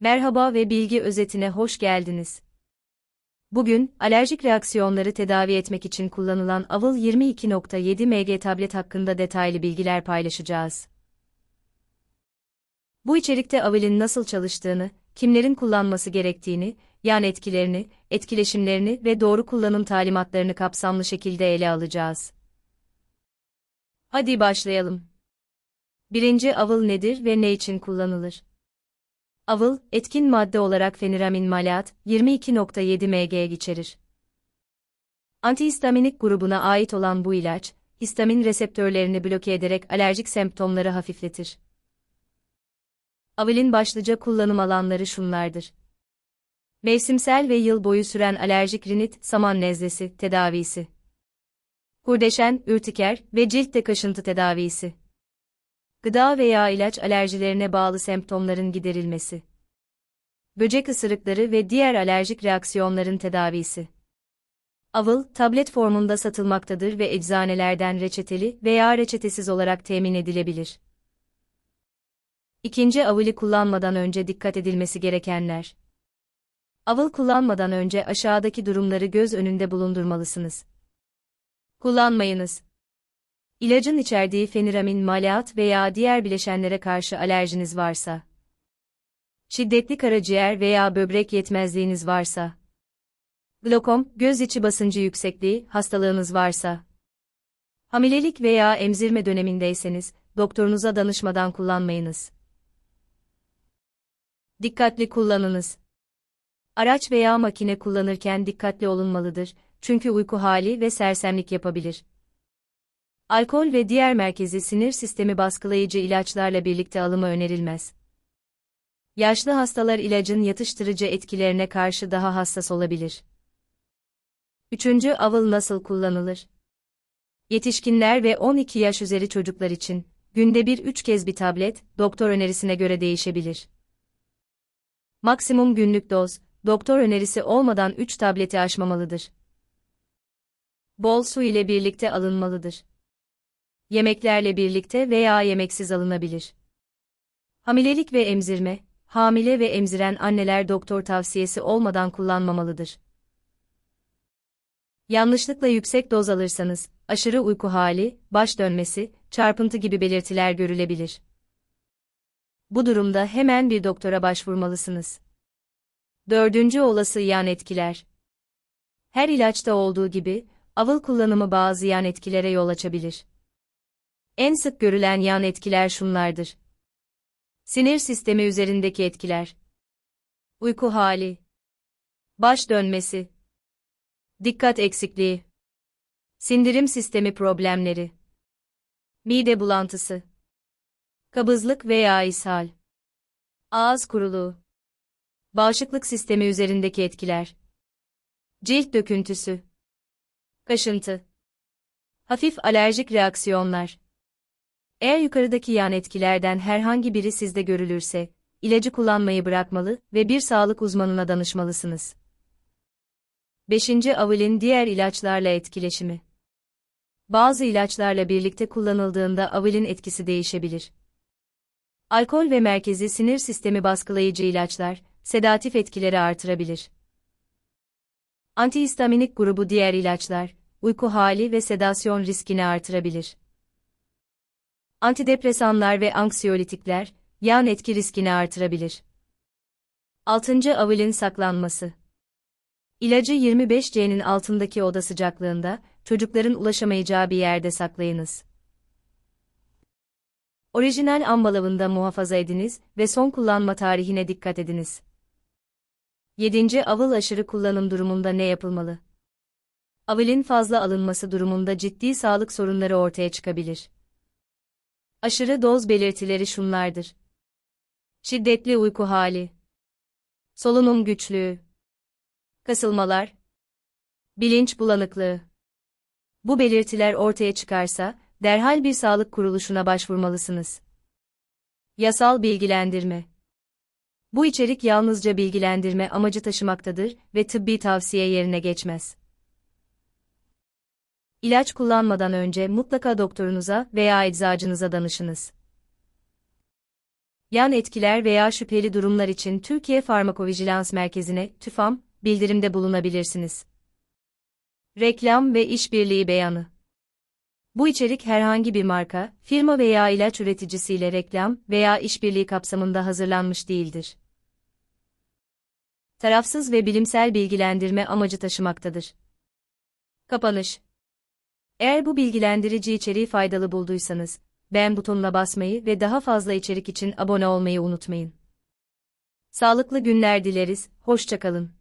Merhaba ve bilgi özetine hoş geldiniz. Bugün, alerjik reaksiyonları tedavi etmek için kullanılan Avıl 22.7 mg tablet hakkında detaylı bilgiler paylaşacağız. Bu içerikte Avıl'in nasıl çalıştığını, kimlerin kullanması gerektiğini, yan etkilerini, etkileşimlerini ve doğru kullanım talimatlarını kapsamlı şekilde ele alacağız. Hadi başlayalım. Birinci Avıl nedir ve ne için kullanılır? Avıl, etkin madde olarak feniramin malat, 22.7 mg içerir. Antihistaminik grubuna ait olan bu ilaç, histamin reseptörlerini bloke ederek alerjik semptomları hafifletir. Avil'in başlıca kullanım alanları şunlardır. Mevsimsel ve yıl boyu süren alerjik rinit, saman nezlesi tedavisi. Kurdeşen, ürtiker ve ciltte kaşıntı tedavisi. Gıda veya ilaç alerjilerine bağlı semptomların giderilmesi. Böcek ısırıkları ve diğer alerjik reaksiyonların tedavisi. Avıl, tablet formunda satılmaktadır ve eczanelerden reçeteli veya reçetesiz olarak temin edilebilir. İkinci avılı kullanmadan önce dikkat edilmesi gerekenler. Avıl kullanmadan önce aşağıdaki durumları göz önünde bulundurmalısınız. Kullanmayınız. İlacın içerdiği feniramin malat veya diğer bileşenlere karşı alerjiniz varsa. Şiddetli karaciğer veya böbrek yetmezliğiniz varsa. Glokom, göz içi basıncı yüksekliği, hastalığınız varsa. Hamilelik veya emzirme dönemindeyseniz, doktorunuza danışmadan kullanmayınız. Dikkatli kullanınız. Araç veya makine kullanırken dikkatli olunmalıdır, çünkü uyku hali ve sersemlik yapabilir. Alkol ve diğer merkezi sinir sistemi baskılayıcı ilaçlarla birlikte alımı önerilmez. Yaşlı hastalar ilacın yatıştırıcı etkilerine karşı daha hassas olabilir. Üçüncü avıl nasıl kullanılır? Yetişkinler ve 12 yaş üzeri çocuklar için, günde bir üç kez bir tablet, doktor önerisine göre değişebilir. Maksimum günlük doz, doktor önerisi olmadan 3 tableti aşmamalıdır. Bol su ile birlikte alınmalıdır yemeklerle birlikte veya yemeksiz alınabilir. Hamilelik ve emzirme, hamile ve emziren anneler doktor tavsiyesi olmadan kullanmamalıdır. Yanlışlıkla yüksek doz alırsanız, aşırı uyku hali, baş dönmesi, çarpıntı gibi belirtiler görülebilir. Bu durumda hemen bir doktora başvurmalısınız. Dördüncü olası yan etkiler. Her ilaçta olduğu gibi, avıl kullanımı bazı yan etkilere yol açabilir. En sık görülen yan etkiler şunlardır. Sinir sistemi üzerindeki etkiler. Uyku hali. Baş dönmesi. Dikkat eksikliği. Sindirim sistemi problemleri. Mide bulantısı. Kabızlık veya ishal. Ağız kuruluğu. Bağışıklık sistemi üzerindeki etkiler. Cilt döküntüsü. Kaşıntı. Hafif alerjik reaksiyonlar. Eğer yukarıdaki yan etkilerden herhangi biri sizde görülürse, ilacı kullanmayı bırakmalı ve bir sağlık uzmanına danışmalısınız. 5. Avilin diğer ilaçlarla etkileşimi. Bazı ilaçlarla birlikte kullanıldığında avilin etkisi değişebilir. Alkol ve merkezi sinir sistemi baskılayıcı ilaçlar, sedatif etkileri artırabilir. Antihistaminik grubu diğer ilaçlar, uyku hali ve sedasyon riskini artırabilir. Antidepresanlar ve anksiyolitikler, yan etki riskini artırabilir. 6. Avilin saklanması. İlacı 25C'nin altındaki oda sıcaklığında, çocukların ulaşamayacağı bir yerde saklayınız. Orijinal ambalavında muhafaza ediniz ve son kullanma tarihine dikkat ediniz. 7. Avıl aşırı kullanım durumunda ne yapılmalı? Avilin fazla alınması durumunda ciddi sağlık sorunları ortaya çıkabilir. Aşırı doz belirtileri şunlardır. Şiddetli uyku hali. Solunum güçlüğü. Kasılmalar. Bilinç bulanıklığı. Bu belirtiler ortaya çıkarsa, derhal bir sağlık kuruluşuna başvurmalısınız. Yasal bilgilendirme. Bu içerik yalnızca bilgilendirme amacı taşımaktadır ve tıbbi tavsiye yerine geçmez. İlaç kullanmadan önce mutlaka doktorunuza veya eczacınıza danışınız. Yan etkiler veya şüpheli durumlar için Türkiye Farmakovijilans Merkezi'ne TÜFAM bildirimde bulunabilirsiniz. Reklam ve işbirliği beyanı. Bu içerik herhangi bir marka, firma veya ilaç üreticisiyle reklam veya işbirliği kapsamında hazırlanmış değildir. Tarafsız ve bilimsel bilgilendirme amacı taşımaktadır. Kapanış. Eğer bu bilgilendirici içeriği faydalı bulduysanız, beğen butonuna basmayı ve daha fazla içerik için abone olmayı unutmayın. Sağlıklı günler dileriz, hoşçakalın.